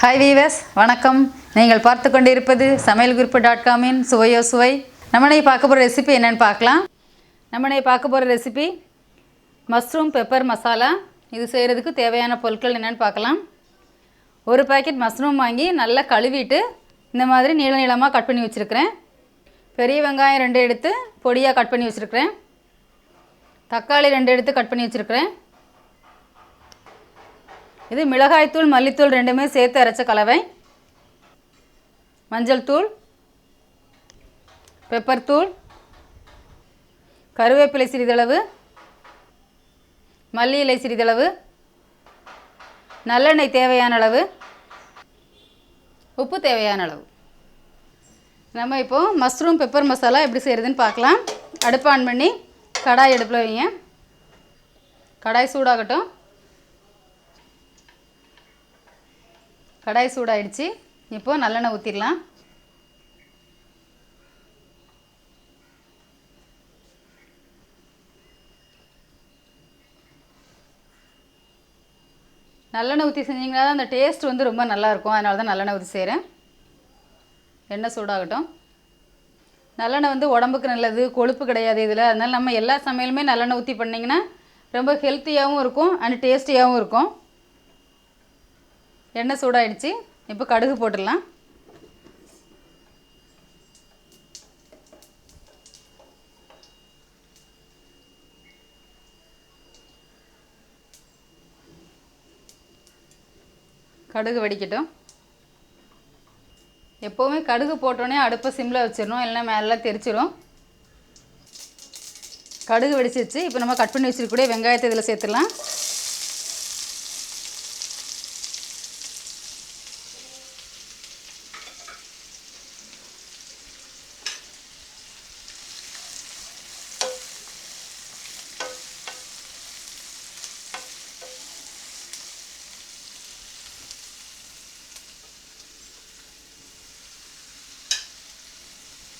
Hi viewers வணக்கம். நீங்கள் பார்த்து கொண்டிருப்பது சமையல் குறிப்பு டாட் காமின் சுவையோ சுவை நம்மளே பார்க்க போகிற ரெசிபி என்னென்னு பார்க்கலாம். நம்மளே பார்க்க போகிற ரெசிபி மஷ்ரூம் பெப்பர் மசாலா இது செய்கிறதுக்கு தேவையான பொருட்கள் என்னென்னு பார்க்கலாம். ஒரு பாக்கெட் மஷ்ரூம் வாங்கி நல்லா கழுவிட்டு இந்த மாதிரி நீள நீளமாக கட் பண்ணி வச்சுருக்கிறேன். பெரிய வெங்காயம் ரெண்டு எடுத்து பொடியாக கட் பண்ணி வச்சுருக்கிறேன். தக்காளி ரெண்டு எடுத்து கட் பண்ணி வச்சுருக்கிறேன். இது மிளகாய்த்தூள் மல்லித்தூள் ரெண்டுமே சேர்த்து அரைச்ச கலவை. மஞ்சள் தூள் பெப்பர் தூள் கருவேப்பிலை சிறிதளவு மல்லி இலை சிறிதளவு நல்லெண்ணெய் தேவையான அளவு உப்பு தேவையான அளவு. நம்ம இப்போது மஷ்ரூம் பெப்பர் மசாலா எப்படி செய்கிறதுன்னு பார்க்கலாம். அடுப்பு ஆன் பண்ணி கடாய் அடுப்பில் வைங்க. கடாய் சூடாகட்டும். கடாய் சூடாயிடுச்சு. இப்போது நல்லெண்ணெய் ஊற்றிடலாம் நல்லெண்ணெய் ஊற்றி செஞ்சிங்கன்னா அந்த டேஸ்ட் வந்து ரொம்ப நல்லாயிருக்கும். அதனால தான் நல்லெண்ணெய் ஊற்றி செய்கிறேன் எண்ணெய் சூடாகட்டும். நல்லெண்ணெய் வந்து உடம்புக்கு நல்லது கொழுப்பு கிடையாது இதில். அதனால் நம்ம எல்லா சமையலுமே நல்லெண்ணெய் ஊற்றி பண்ணிங்கன்னா ரொம்ப ஹெல்த்தியாகவும் இருக்கும் அண்ட் டேஸ்டியாகவும் இருக்கும். எண்ணெய் சூடாயிடுச்சு. இப்போ கடுகு போட்டுடலாம். கடுகு வெடிக்கட்டும். எப்போவுமே கடுகு போட்டோன்னே அடுப்பை சிம்மில் வச்சிடணும் இல்லைன்னா மேலே தெரிச்சிடும் கடுகு வெடிச்சிருச்சு. இப்போ நம்ம கட் பண்ணி வச்சிருக்கக்கூடிய வெங்காயத்தை இதில் சேர்த்துடலாம்.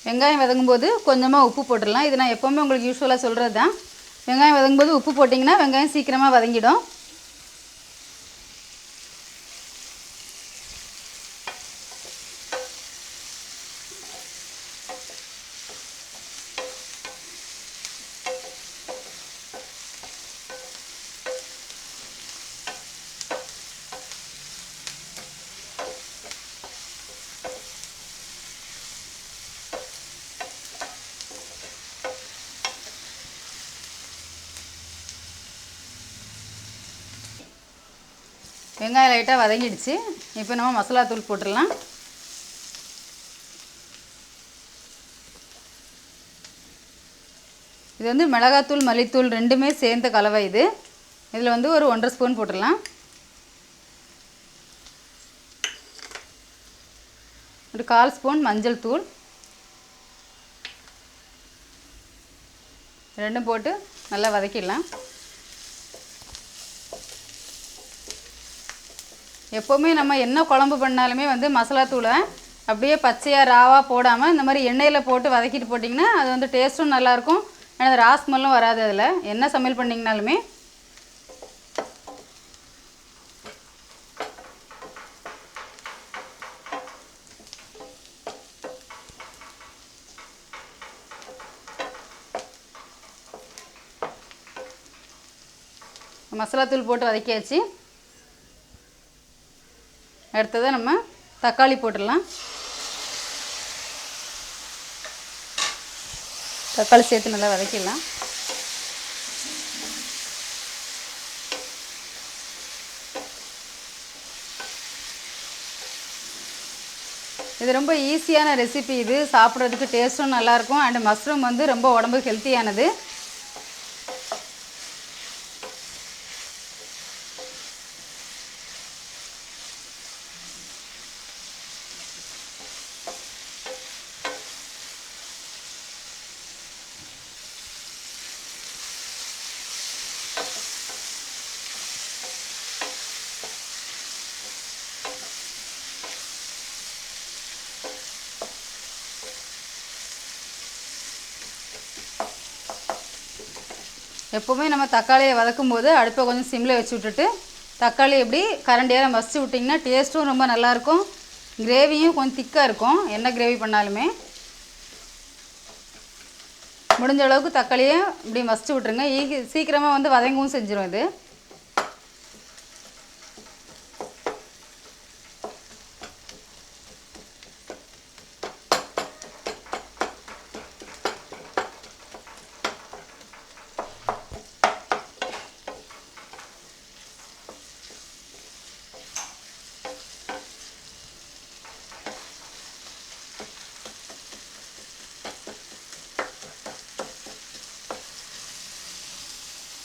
வெங்காயம் வதங்கும்போது கொஞ்சமாக உப்பு போட்டுடலாம். இது நான் எப்போவுமே உங்களுக்கு யூஸ்வலாக சொல்கிறது தான் வெங்காயம் வதங்கும்போது உப்பு போட்டிங்கன்னா வெங்காயம் சீக்கிரமாக வதங்கிடும். வெங்காயம் லைட்டாக வதங்கிடுச்சு. இப்போ நம்ம மசாலா தூள் போட்டுடலாம். இது வந்து மிளகாத்தூள் மல்லித்தூள் ரெண்டுமே சேர்ந்த கலவை இது. இதில் வந்து ஒரு ஒன்றரை ஸ்பூன் போட்டுடலாம். ஒரு கால் ஸ்பூன் மஞ்சள் தூள். ரெண்டும் போட்டு நல்லா வதக்கிடலாம். எப்போவுமே நம்ம என்ன குழம்பு பண்ணாலுமே வந்து மசாலா தூளை அப்படியே பச்சையாக ராவாக போடாமல் இந்த மாதிரி எண்ணெயில் போட்டு வதக்கிட்டு போட்டிங்கன்னா அது வந்து டேஸ்ட்டும் நல்லாயிருக்கும். ஏன்னா ரா ஸ்மெல்லும் வராது அதில். என்ன சமையல் பண்ணிங்கனாலுமே. மசாலா தூள் போட்டு வதக்கியாச்சு. அடுத்ததை நம்ம தக்காளி போட்டுடலாம். தக்காளி சேர்த்து நல்லா வதக்கிடலாம். இது ரொம்ப ஈஸியான ரெசிபி இது. சாப்பிட்றதுக்கு டேஸ்ட்டும் நல்லாயிருக்கும். அண்டு மஷ்ரூம் வந்து ரொம்ப உடம்புக்கு ஹெல்த்தியானது. எப்போவுமே நம்ம தக்காளியை வதக்கும் போது அடுப்பை கொஞ்சம் சிம்மில் வச்சு விட்டுட்டு தக்காளி எப்படி கரண்டியாக மசிச்சு விட்டிங்கன்னா டேஸ்ட்டும் ரொம்ப நல்லாயிருக்கும். கிரேவியும் கொஞ்சம் திக்காக இருக்கும். என்ன கிரேவி பண்ணாலுமே. முடிஞ்ச அளவுக்கு தக்காளியை இப்படி மசிச்சு விட்ருங்க ஈ சீக்கிரமாக வந்து வதங்கவும் செஞ்சிடும் இது.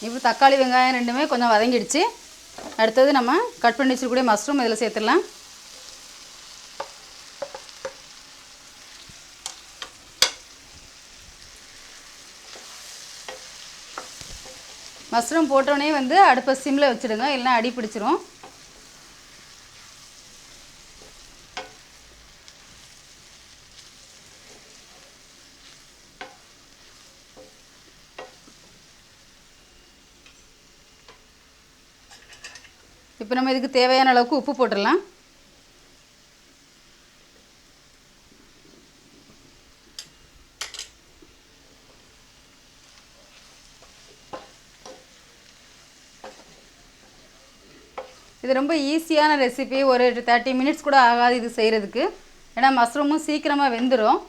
இப்போ தக்காளி வெங்காயம் ரெண்டுமே கொஞ்சம் வதங்கிடுச்சு. அடுத்தது நம்ம கட் பண்ணி வச்சுருக்கூடிய மஷ்ரூம் இதில் சேர்த்துடலாம். மஷ்ரூம் போட்டோடனே வந்து அடுப்பை சிம்மில் வச்சுடுங்க இல்லைன்னா அடி பிடிச்சிரும். இப்போ நம்ம இதுக்கு தேவையான அளவுக்கு உப்பு போட்டுடலாம். இது ரொம்ப ஈஸியான ரெசிபி ஒரு தேர்ட்டி மினிட்ஸ் கூட ஆகாது இது செய்கிறதுக்கு ஏன்னா மஷ்ரூமும் சீக்கிரமாக வெந்துடும்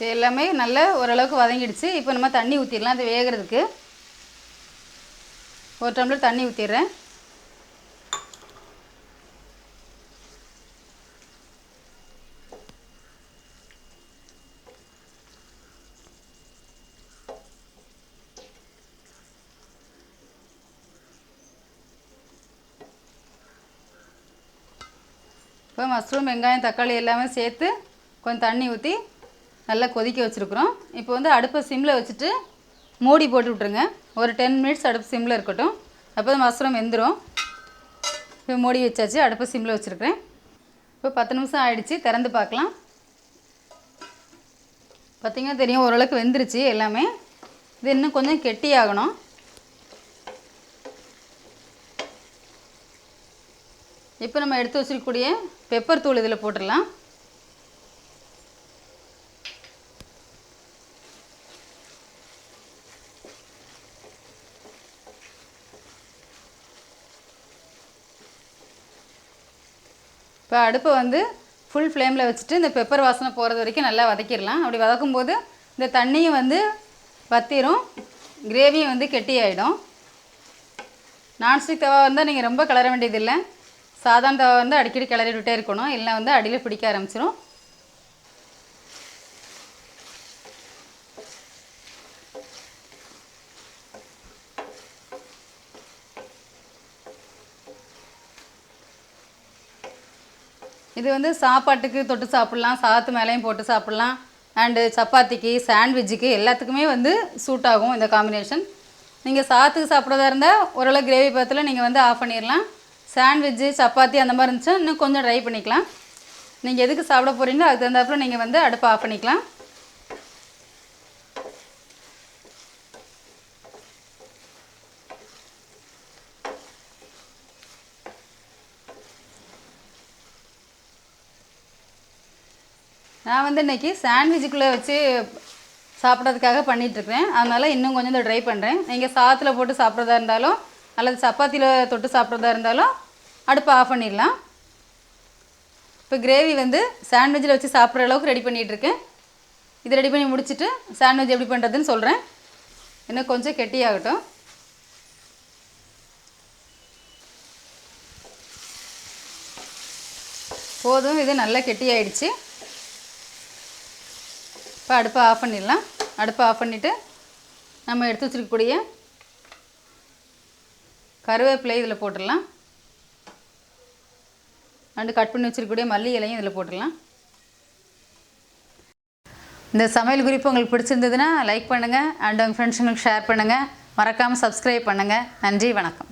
இது எல்லாமே நல்லா ஓரளவுக்கு வதங்கிடுச்சு. இப்போ நம்ம தண்ணி ஊற்றிடலாம் அது வேகிறதுக்கு. ஒரு டம்ளர் தண்ணி ஊற்றிடுறேன் இப்போ மஷ்ரூம் வெங்காயம் தக்காளி எல்லாமே சேர்த்து கொஞ்சம் தண்ணி ஊற்றி நல்லா கொதிக்க வச்சுருக்குறோம். இப்போ வந்து அடுப்பை சிம்மில் வச்சுட்டு மூடி போட்டு விட்ருங்க ஒரு டென் மினிட்ஸ் அடுப்பு சிம்மில் இருக்கட்டும். அப்போ தான் மஷ்ரூம் வெந்துடும் இப்போ மூடி வச்சாச்சு அடுப்பை சிம்மில் வச்சுருக்கிறேன். இப்போ பத்து நிமிஷம் ஆயிடுச்சு திறந்து பார்க்கலாம். பார்த்திங்கன்னா தெரியும் ஓரளவுக்கு வெந்துருச்சு எல்லாமே. இது இன்னும் கொஞ்சம் கெட்டியாகணும். இப்போ நம்ம எடுத்து வச்சிருக்கக்கூடிய பெப்பர் தூள் இதில் போட்டுடலாம். இப்போ அடுப்பை வந்து ஃபுல் ஃப்ளேமில் வச்சுட்டு இந்த பெப்பர் வாசனை போகிறது வரைக்கும் நல்லா வதக்கிடலாம். அப்படி வதக்கும்போது இந்த தண்ணியும் வந்து வத்திரும். கிரேவியும் வந்து கெட்டி ஆகிடும் நான்ஸ்டிக் தவா வந்தால் நீங்கள் ரொம்ப கிளற வேண்டியதில்லை. சாதாரண தவா வந்து அடிக்கடி கிளறிவிட்டே இருக்கணும். இல்லை வந்து அடியில் பிடிக்க ஆரம்பிச்சிடும் இது வந்து சாப்பாட்டுக்கு தொட்டு சாப்பிட்லாம் சாத்து மேலேயும் போட்டு சாப்பிட்லாம். அண்டு சப்பாத்திக்கு சாண்ட்விட்ஜுக்கு எல்லாத்துக்குமே வந்து சூட் ஆகும் இந்த காம்பினேஷன் நீங்கள் சாத்துக்கு சாப்பிட்றதா இருந்தால் ஓரளவு கிரேவி பத்தில் நீங்கள் வந்து ஆஃப் பண்ணிடலாம் சாண்ட்விட்ஜு சப்பாத்தி அந்த மாதிரி இருந்துச்சுன்னா இன்னும் கொஞ்சம் ட்ரை பண்ணிக்கலாம். நீங்கள் எதுக்கு சாப்பிட போகிறீங்களோ அதுக்கு தகுந்தாப்புல நீங்கள் வந்து அடுப்பை ஆஃப் பண்ணிக்கலாம். நான் வந்து இன்றைக்கி சாண்ட்விச்சுக்குள்ளே வச்சு சாப்பிட்றதுக்காக பண்ணிகிட்ருக்கேன் அதனால் இன்னும் கொஞ்சம் இந்த ட்ரை பண்ணுறேன் நீங்கள் சாத்தில் போட்டு சாப்பிட்றதா இருந்தாலும் அல்லது சப்பாத்தியில் தொட்டு சாப்பிட்றதா இருந்தாலும் அடுப்பை ஆஃப் பண்ணிடலாம். இப்போ கிரேவி வந்து சாண்ட்விச்சில் வச்சு சாப்பிட்ற அளவுக்கு ரெடி பண்ணிகிட்ருக்கேன் இது ரெடி பண்ணி முடிச்சுட்டு சாண்ட்விச் எப்படி பண்ணுறதுன்னு சொல்கிறேன் இன்னும் கொஞ்சம் கெட்டியாகட்டும். போதும் இது நல்லா கெட்டியாயிடுச்சு. இப்போ அடுப்பை ஆஃப் பண்ணிடலாம். அடுப்பை ஆஃப் பண்ணிவிட்டு நம்ம எடுத்து வச்சுருக்கக்கூடிய கருவேப்பிலை இதில் போட்டுடலாம். அண்டு கட் பண்ணி வச்சுருக்கக்கூடிய மல்லி இலையும் இதில் போட்டுடலாம். இந்த சமையல் குறிப்பு உங்களுக்கு பிடிச்சிருந்ததுன்னா லைக் பண்ணுங்கள் அண்ட் உங்கள் ஃப்ரெண்ட்ஸுங்களுக்கு ஷேர் பண்ணுங்கள் மறக்காமல் சப்ஸ்கிரைப் பண்ணுங்கள் நன்றி வணக்கம்.